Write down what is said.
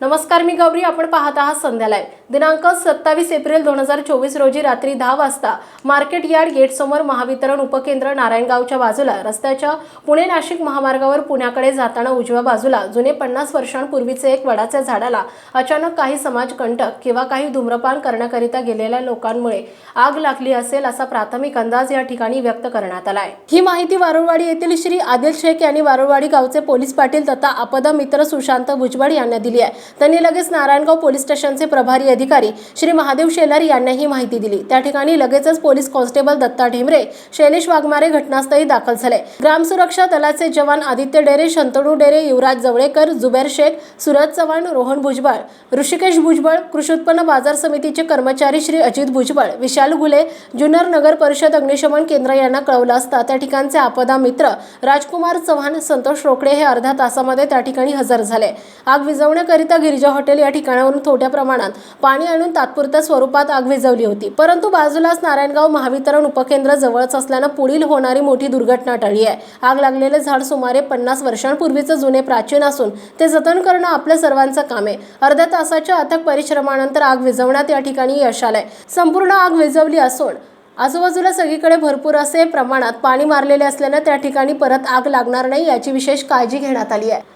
नमस्कार मी गौरी आपण पाहत आहात संध्यालाय दिनांक सत्तावीस एप्रिल दोन हजार चोवीस रोजी रात्री दहा वाजता मार्केट यार्ड गेट समोर महावितरण उपकेंद्र नारायणगावच्या बाजूला रस्त्याच्या पुणे नाशिक महामार्गावर पुण्याकडे जाताना उजव्या बाजूला जुने पन्नास वर्षांपूर्वीचे एक वडाच्या झाडाला अचानक काही समाजकंटक किंवा काही धूम्रपान करण्याकरिता गेलेल्या लोकांमुळे आग लागली असेल असा प्राथमिक अंदाज या ठिकाणी व्यक्त करण्यात आला आहे ही माहिती वारुळवाडी येथील श्री आदिल शेख यांनी वारुळवाडी गावचे पोलीस पाटील तथा आपदा मित्र सुशांत भुजबळ यांना दिली आहे. त्यांनी लगेच नारायणगाव पोलीस स्टेशनचे प्रभारी अधिकारी श्री महादेव शेलार यांना ही माहिती दिली. त्या ठिकाणी लगेचच पोलीस कॉन्स्टेबल दत्ता ढेमरे शैलेश वाघमारे घटनास्थळी दाखल झाले. ग्रामसुरक्षा दलाचे जवान आदित्य डेरे शंतनू डेरे युवराज जवळेकर जुबेर शेख सुरज चव्हाण रोहन भुजबळ ऋषिकेश भुजबळ कृषी उत्पन्न बाजार समितीचे कर्मचारी श्री अजित भुजबळ विशाल घुले जुन्नर नगर परिषद अग्निशमन केंद्र यांना कळवलं असता त्या ठिकाणचे आपदा मित्र राजकुमार चव्हाण संतोष रोकडे हे अर्ध्या तासामध्ये त्या ठिकाणी हजर झाले. आग विझवण्याकरिता गिरिजा हॉटेल या ठिकाणावरून थोड्या प्रमाणात पाणी आणून तात्पुरत्या स्वरूपात आग विझवली होती. परंतु बाजूलाच नारायणगाव महावितरण उपकेंद्र जवळच असल्यानं पुढील होणारी मोठी दुर्घटना टळली आहे. आग लागलेले झाड सुमारे पन्नास वर्षांपूर्वीचं जुने प्राचीन असून ते जतन करणं आपल्या सर्वांचं काम आहे. अर्ध्या तासाच्या अथक परिश्रमानंतर आग विझवण्यात या ठिकाणी यश आलंय. संपूर्ण आग विझवली असून आजूबाजूला सगळीकडे भरपूर असे प्रमाणात पाणी मारलेले असल्यानं त्या ठिकाणी परत आग लागणार नाही याची विशेष काळजी घेण्यात आली आहे.